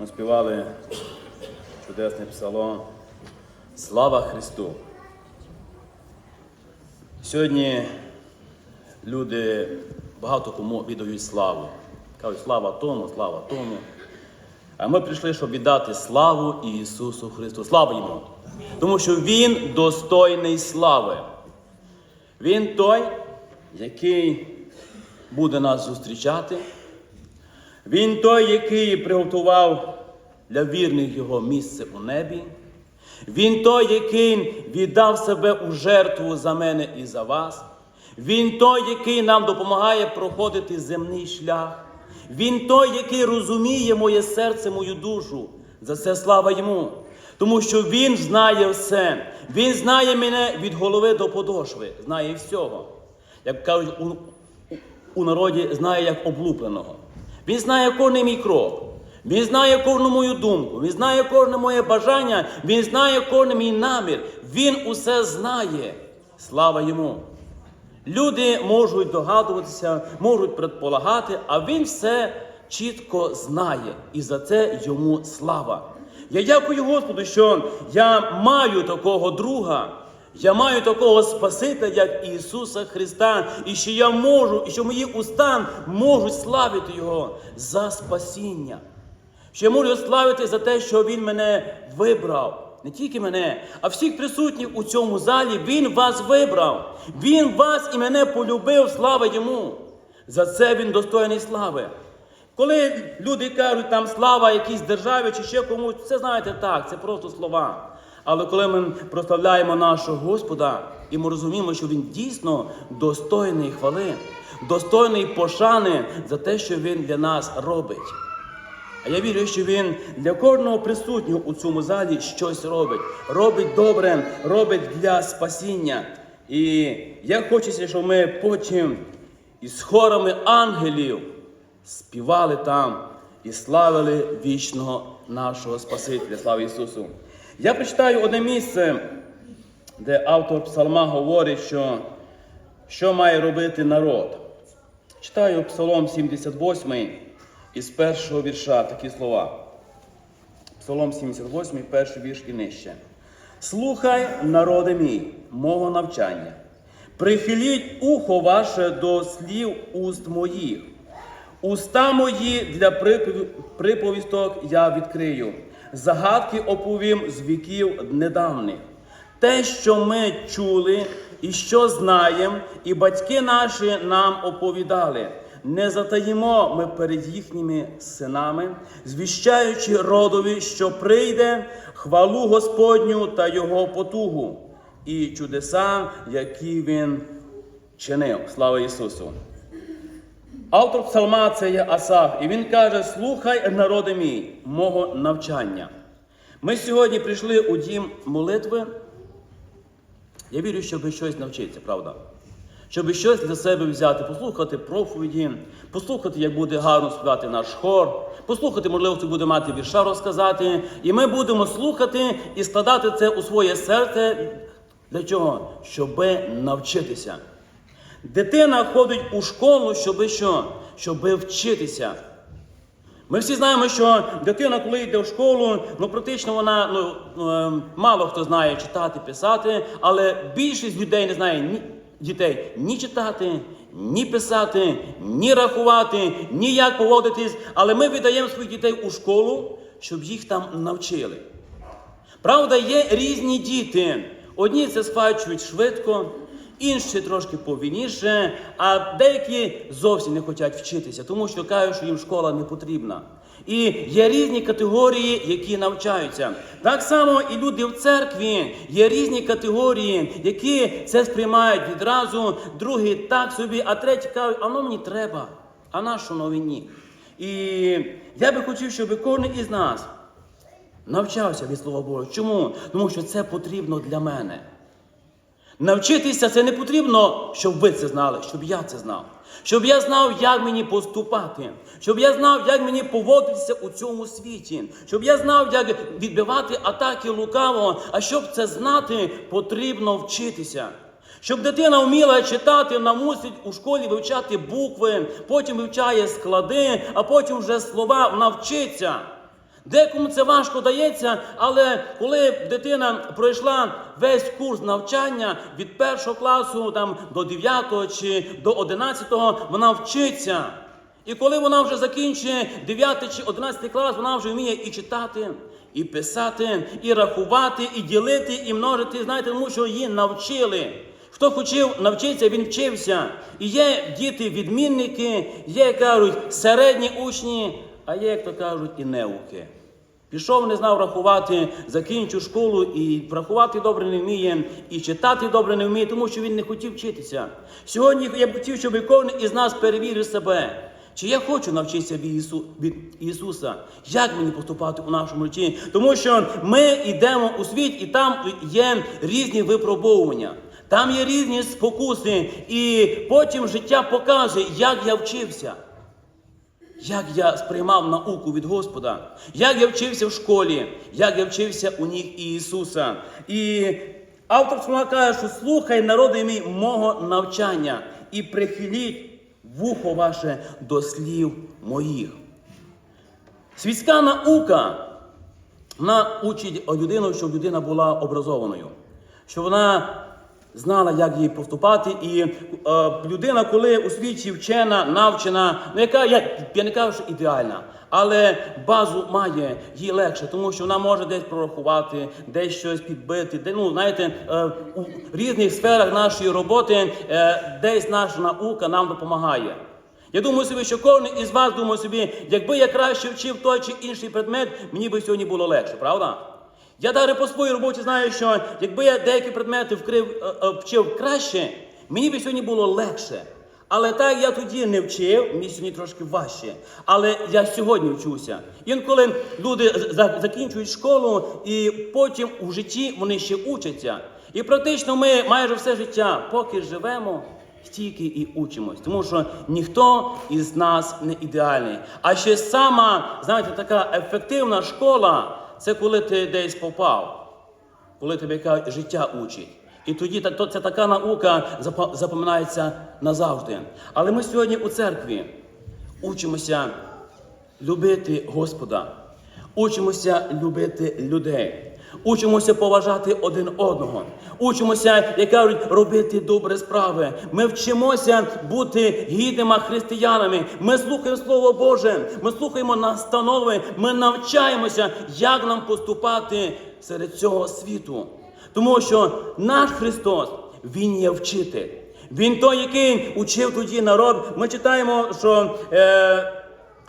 Ми співали чудесний псалом. Слава Христу! Сьогодні люди багато кому віддають славу. Кажуть, слава тому, слава тому. А ми прийшли, щоб віддати славу Ісусу Христу. Слава Йому! Тому що Він достойний слави. Він той, який буде нас зустрічати. Він той, який приготував для вірних його місце у небі. Він той, який віддав себе у жертву за мене і за вас. Він той, який нам допомагає проходити земний шлях. Він той, який розуміє моє серце, мою душу. За це слава йому. Тому що Він знає все. Він знає мене від голови до подошви, знає всього. Як кажуть у, у- народі, знає як облупленого. Він знає кожний мій крок. Він знає кожну мою думку, він знає кожне моє бажання, він знає кожен мій намір. Він усе знає. Слава йому. Люди можуть догадуватися, можуть предполагати, а він все чітко знає. І за це йому слава. Я дякую Господу, що я маю такого друга, я маю такого Спасителя, як Ісуса Христа, і що я можу, і що мої уста можуть славити Його за спасіння. Що я можу славити за те, що Він мене вибрав. Не тільки мене, а всіх присутніх у цьому залі Він вас вибрав. Він вас і мене полюбив, слава йому. За це він достойний слави. Коли люди кажуть, там слава якійсь державі чи ще комусь, це знаєте так, це просто слова. Але коли ми прославляємо нашого Господа, і ми розуміємо, що Він дійсно достойний хвали, достойний пошани за те, що Він для нас робить. А я вірю, що він для кожного присутнього у цьому залі щось робить. Робить добре, робить для спасіння. І я хочеться, щоб ми потім із хорами ангелів співали там і славили вічного нашого Спасителя. Слава Ісусу! Я прочитаю одне місце, де автор псалма говорить, що, що має робити народ. Читаю Псалом 78 із першого вірша такі слова. Псалом 78, перший вірш і нижче. Слухай, народи мій, мого навчання. Прихиліть ухо ваше до слів уст моїх. Уста мої для приповісток я відкрию. Загадки оповім з віків недавніх. Те, що ми чули і що знаємо, і батьки наші нам оповідали. Не затаїмо ми перед їхніми синами, звіщаючи родові, що прийде хвалу Господню та Його потугу і чудеса, які він чинив. Слава Ісусу! Автор псалма це є Асаф, і він каже: Слухай, народи мій, мого навчання. Ми сьогодні прийшли у дім молитви. Я вірю, щоб щось навчитися, правда? Щоб щось для себе взяти, послухати проповіді, послухати, як буде гарно співати наш хор, послухати, можливо, хто буде мати вірша розказати. І ми будемо слухати і складати це у своє серце. Для чого? Щоби навчитися. Дитина ходить у школу, щоби що? Щоби вчитися. Ми всі знаємо, що дитина, коли йде в школу, ну практично вона ну, е, мало хто знає читати, писати, але більшість людей не знає ні дітей ні читати, ні писати, ні рахувати, ні як поводитись. Але ми віддаємо своїх дітей у школу, щоб їх там навчили. Правда, є різні діти. Одні це схвачують швидко, інші трошки повільніше, а деякі зовсім не хочуть вчитися, тому що кажуть, що їм школа не потрібна. І є різні категорії, які навчаються. Так само і люди в церкві є різні категорії, які це сприймають відразу, другі так собі, а треті кажуть, а воно мені треба, а нащо новині? І я би хотів, щоб кожен із нас навчався від Слова Божого. Чому? Тому що це потрібно для мене. Навчитися це не потрібно, щоб ви це знали, щоб я це знав. Щоб я знав, як мені поступати, щоб я знав, як мені поводитися у цьому світі, щоб я знав, як відбивати атаки лукавого. А щоб це знати, потрібно вчитися. Щоб дитина вміла читати, вона мусить у школі вивчати букви, потім вивчає склади, а потім вже слова вона вчиться. Декому це важко дається, але коли дитина пройшла весь курс навчання від першого класу там, до 9 чи до 11, вона вчиться. І коли вона вже закінчує 9 чи 11 клас, вона вже вміє і читати, і писати, і рахувати, і ділити, і множити. Знаєте, тому що її навчили. Хто хотів навчитися, він вчився. І є діти-відмінники, є, кажуть, середні учні, а є, як то кажуть, і неуки. Пішов, не знав рахувати, закінчив школу і рахувати добре не вміє, і читати добре не вміє, тому що він не хотів вчитися. Сьогодні я б хотів, щоб кожен із нас перевірив себе. Чи я хочу навчитися від, Ісу, від Ісуса? Як мені поступати у нашому житті? Тому що ми йдемо у світ, і там є різні випробовування, там є різні спокуси, і потім життя показує, як я вчився. Як я сприймав науку від Господа, як я вчився в школі, як я вчився у ніг Ісуса. І автор слова каже, що слухай, народи мій, мого навчання, і прихиліть вухо ваше до слів моїх. Світська наука вона учить людину, щоб людина була образованою, щоб вона знала, як їй поступати. І е, людина, коли у світі вчена, навчена, ну яка я, я не кажу, що ідеальна, але базу має їй легше, тому що вона може десь прорахувати, десь щось підбити. Де, ну, знаєте, е, у різних сферах нашої роботи е, десь наша наука нам допомагає. Я думаю собі, що кожен із вас думає собі, якби я краще вчив той чи інший предмет, мені би сьогодні було легше, правда? Я навіть по своїй роботі знаю, що якби я деякі предмети вкрив, е, е, вчив краще, мені би сьогодні було легше. Але так я тоді не вчив, мені сьогодні трошки важче. Але я сьогодні вчуся. Інколи люди закінчують школу і потім у житті вони ще учаться. І практично ми майже все життя, поки живемо, стільки і учимось, тому що ніхто із нас не ідеальний. А ще сама, знаєте, така ефективна школа це коли ти десь попав, коли тебе життя учить. І тоді то, це така наука запам'ятається назавжди. Але ми сьогодні у церкві учимося любити Господа, учимося любити людей. Учимося поважати один одного, учимося, як кажуть, робити добрі справи. Ми вчимося бути гідними християнами. Ми слухаємо Слово Боже, ми слухаємо настанови, ми навчаємося, як нам поступати серед цього світу. Тому що наш Христос, Він є вчитель. Він той, який учив тоді народ. Ми читаємо, що е,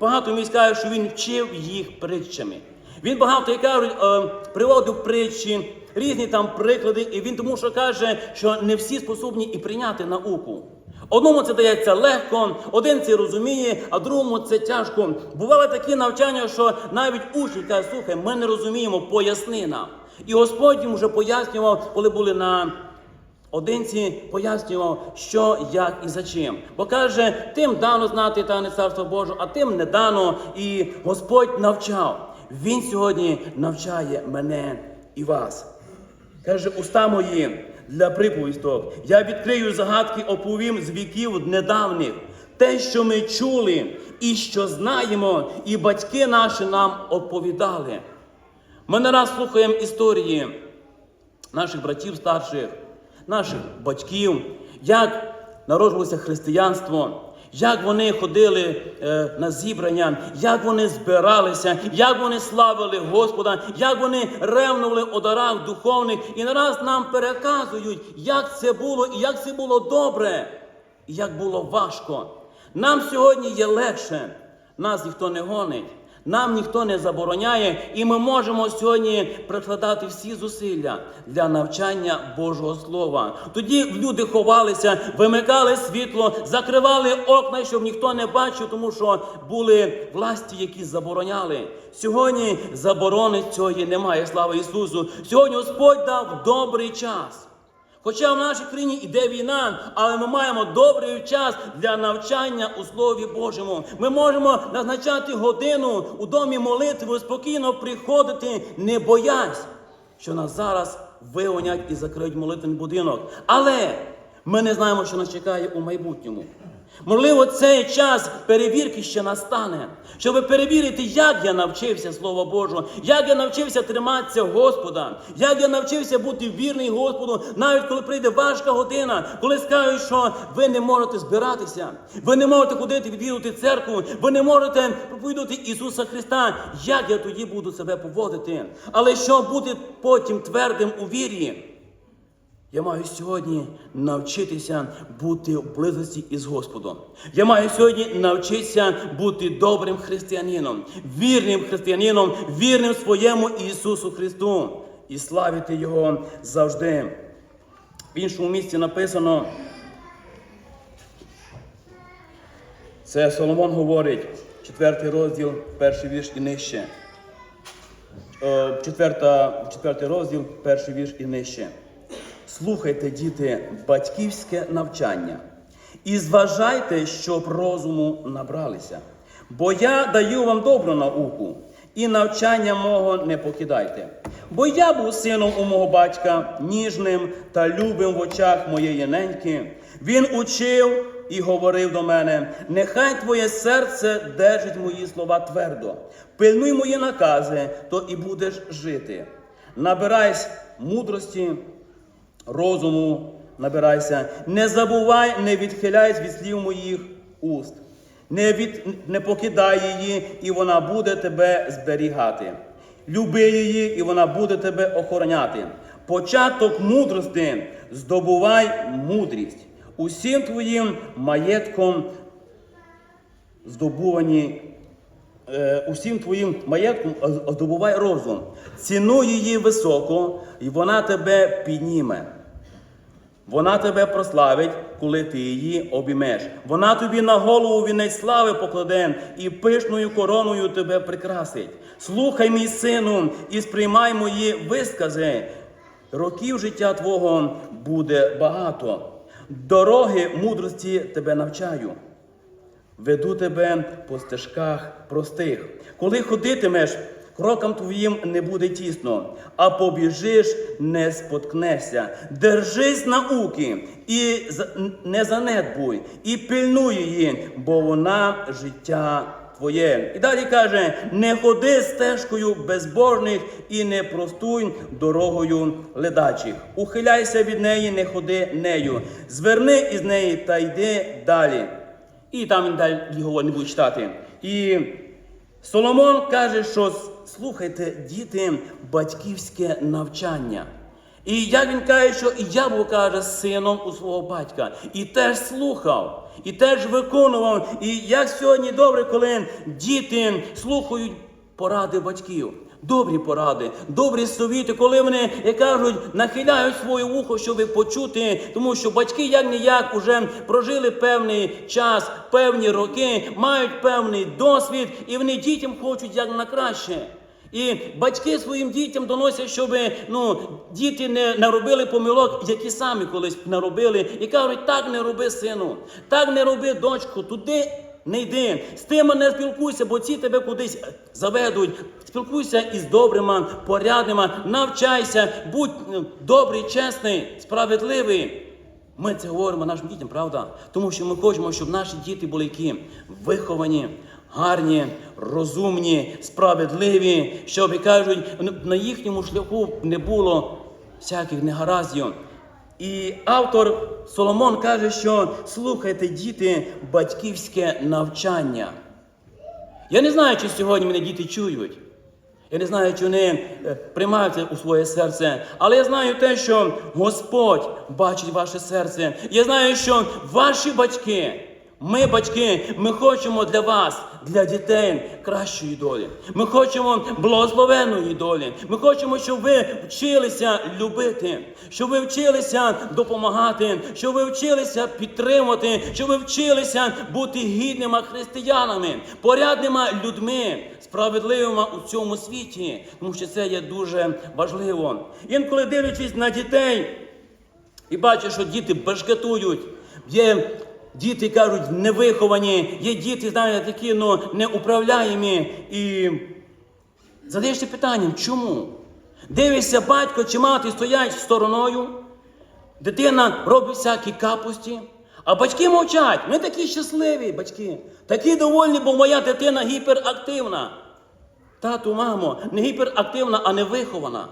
багато місць каже, що він вчив їх притчами. Він багато, як кажуть, е, приводив притчі, різні там приклади, і він тому, що каже, що не всі способні і прийняти науку. Одному це дається легко, один це розуміє, а другому це тяжко. Бували такі навчання, що навіть учні кажуть, слухай, ми не розуміємо, поясни нам. І Господь їм вже пояснював, коли були на Одинці пояснював, що, як і за чим. Бо каже, тим дано знати та царство Боже, а тим не дано. І Господь навчав. Він сьогодні навчає мене і вас. Каже, уста мої для приповісток. Я відкрию загадки, оповім з віків недавніх. Те, що ми чули і що знаємо, і батьки наші нам оповідали. Ми не раз слухаємо історії наших братів старших, наших батьків, як народилося християнство, як вони ходили е, на зібрання, як вони збиралися, як вони славили Господа, як вони ревнували о дарах духовних, і нараз нам переказують, як це було і як це було добре, і як було важко. Нам сьогодні є легше, нас ніхто не гонить. Нам ніхто не забороняє, і ми можемо сьогодні прикладати всі зусилля для навчання Божого Слова. Тоді люди ховалися, вимикали світло, закривали окна, щоб ніхто не бачив, тому що були власті, які забороняли. Сьогодні заборони цієї немає. Слава Ісусу! Сьогодні Господь дав добрий час. Хоча в нашій країні йде війна, але ми маємо добрий час для навчання у Слові Божому. Ми можемо назначати годину у домі молитви, спокійно приходити, не боясь, що нас зараз вигонять і закриють молитвен будинок. Але ми не знаємо, що нас чекає у майбутньому. Можливо, цей час перевірки ще настане, щоб перевірити, як я навчився Слова Божого, як я навчився триматися Господа, як я навчився бути вірний Господу, навіть коли прийде важка година, коли скажуть, що ви не можете збиратися, ви не можете ходити відвідувати церкву, ви не можете проповідувати Ісуса Христа. Як я тоді буду себе поводити? Але щоб бути потім твердим у вірі. Я маю сьогодні навчитися бути в близості із Господом. Я маю сьогодні навчитися бути добрим християнином, вірним християнином, вірним своєму Ісусу Христу і славити Його завжди. В іншому місці написано. Це Соломон говорить, четвертий розділ, перший вірш і нижче. Е, четвертий розділ, перший вірш і нижче. Слухайте, діти, батьківське навчання і зважайте, щоб розуму набралися. Бо я даю вам добру науку, і навчання мого не покидайте. Бо я був сином у мого батька, ніжним та любим в очах моєї неньки. Він учив і говорив до мене: нехай твоє серце держить мої слова твердо, пильнуй мої накази, то і будеш жити. Набирайся мудрості розуму набирайся, не забувай, не відхиляйся від слів моїх уст, не, від, не покидай її, і вона буде тебе зберігати. Люби її, і вона буде тебе охороняти. Початок мудрости здобувай мудрість. Усім твоїм маєтком здобувані усім твоїм маєтком е, здобувай розум. Цінуй її високо, і вона тебе підніме. Вона тебе прославить, коли ти її обіймеш. Вона тобі на голову вінець слави покладе і пишною короною тебе прикрасить. Слухай, мій сину, і сприймай мої вискази. Років життя твого буде багато. Дороги мудрості тебе навчаю. Веду тебе по стежках простих. Коли ходитимеш, крокам твоїм не буде тісно, а побіжиш, не споткнешся. Держись науки і не занедбуй, і пильнуй її, бо вона життя твоє. І далі каже: не ходи стежкою безбожних і не простуй дорогою ледачих. Ухиляйся від неї, не ходи нею. Зверни із неї та йди далі. І там він далі його не буде читати. І Соломон каже, що слухайте, діти, батьківське навчання. І як він каже, що і я був каже сином у свого батька, і теж слухав, і теж виконував. І як сьогодні добре, коли діти слухають поради батьків. Добрі поради, добрі совіти, коли вони, як кажуть, нахиляють своє вухо, щоб почути, тому що батьки як ніяк уже прожили певний час, певні роки, мають певний досвід, і вони дітям хочуть як на краще. І батьки своїм дітям доносять, щоб ну, діти не наробили помилок, які самі колись наробили, і кажуть, так не роби, сину, так не роби, дочку, туди не йди, з тими не спілкуйся, бо ці тебе кудись заведуть. Спілкуйся із добрими, порядними, навчайся, будь е, добрий, чесний, справедливий. Ми це говоримо нашим дітям, правда? Тому що ми хочемо, щоб наші діти були які виховані, гарні, розумні, справедливі, щоб кажуть, на їхньому шляху не було всяких негараздів. І автор Соломон каже, що слухайте, діти, батьківське навчання. Я не знаю, чи сьогодні мене діти чують. Я не знаю, чи вони приймаються приймають це у своє серце, але я знаю те, що Господь бачить ваше серце. Я знаю, що ваші батьки, ми, батьки, ми хочемо для вас, для дітей кращої долі. Ми хочемо благословеної долі. Ми хочемо, щоб ви вчилися любити, щоб ви вчилися допомагати, щоб ви вчилися підтримувати, щоб ви вчилися бути гідними християнами, порядними людьми, справедливими у цьому світі, тому що це є дуже важливо. Інколи дивлячись на дітей і бачиш, що діти башкетують, є діти кажуть невиховані, є діти, знаєте, такі ну, неуправляємі. І задаєшся питанням, чому? Дивишся, батько чи мати стоять стороною, дитина робить всякі капусті, А батьки мовчать. Ми такі щасливі, батьки. Такі довольні, бо моя дитина гіперактивна. Тату, мамо, не гіперактивна, а не вихована.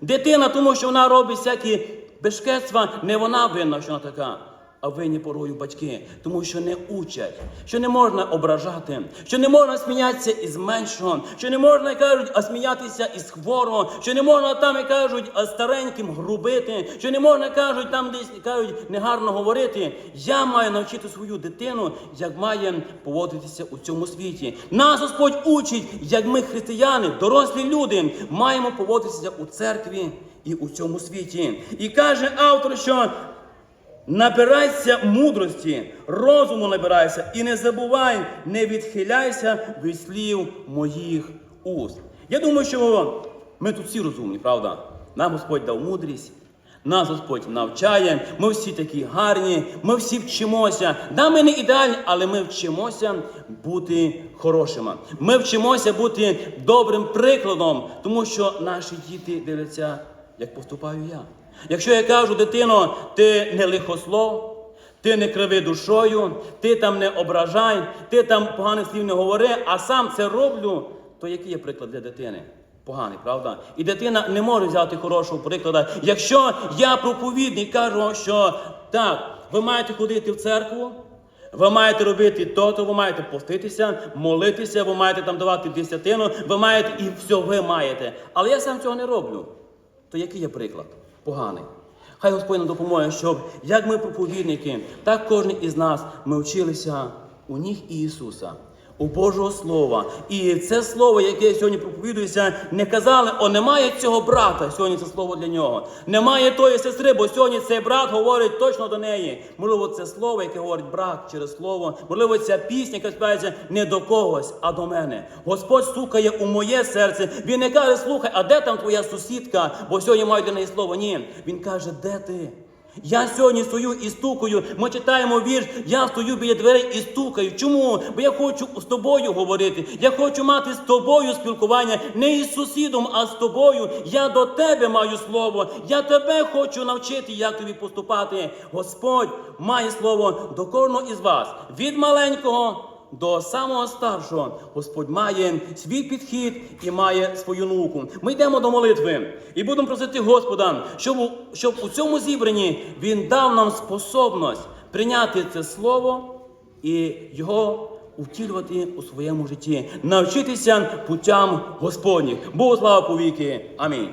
Дитина, тому що вона робить всякі бешкетства, не вона винна, що вона така. А винні порою батьки, тому що не учать, що не можна ображати, що не можна сміятися із меншого, що не можна, як кажуть, а сміятися із хворого, що не можна там, як кажуть, а стареньким грубити, що не можна, кажуть, там десь кажуть, негарно говорити. Я маю навчити свою дитину, як має поводитися у цьому світі. Нас Господь учить, як ми, християни, дорослі люди, маємо поводитися у церкві і у цьому світі. І каже автор, що Набирайся мудрості, розуму набирайся і не забувай, не відхиляйся від слів моїх уст. Я думаю, що ми тут всі розумні, правда? Нам Господь дав мудрість, нас Господь навчає, ми всі такі гарні, ми всі вчимося. Да, ми не ідеальні, але ми вчимося бути хорошими. Ми вчимося бути добрим прикладом, тому що наші діти дивляться, як поступаю я. Якщо я кажу, дитино, ти не лихослов, ти не криви душою, ти там не ображай, ти там поганих слів не говори, а сам це роблю, то який є приклад для дитини? Поганий, правда? І дитина не може взяти хорошого прикладу. Якщо я проповідник кажу, що так, ви маєте ходити в церкву, ви маєте робити то, то ви маєте поститися, молитися, ви маєте там давати десятину, ви маєте і все ви маєте. Але я сам цього не роблю. То який є приклад? Поганий. Хай Господь нам допоможе, щоб як ми проповідники, так кожен із нас ми вчилися у ніг Ісуса, у Божого Слова. І це слово, яке сьогодні проповідується, не казали, о, немає цього брата. Сьогодні це слово для нього. Немає тої сестри, бо сьогодні цей брат говорить точно до неї. Можливо, це слово, яке говорить брат через слово. Можливо, ця пісня, яка співається не до когось, а до мене. Господь стукає у моє серце. Він не каже, слухай, а де там твоя сусідка? Бо сьогодні маю до неї слово. Ні. Він каже, де ти? Я сьогодні стою і стукаю. Ми читаємо вірш, я стою біля дверей і стукаю. Чому? Бо я хочу з тобою говорити. Я хочу мати з тобою спілкування, не із сусідом, а з тобою. Я до тебе маю слово. Я тебе хочу навчити, як тобі поступати. Господь має слово до кожного із вас. Від маленького до самого старшого Господь має свій підхід і має свою науку. Ми йдемо до молитви і будемо просити Господа, щоб, у- щоб у цьому зібранні Він дав нам способність прийняти це слово і його втілювати у своєму житті, навчитися путям Господніх. Богу слава повіки. Амінь.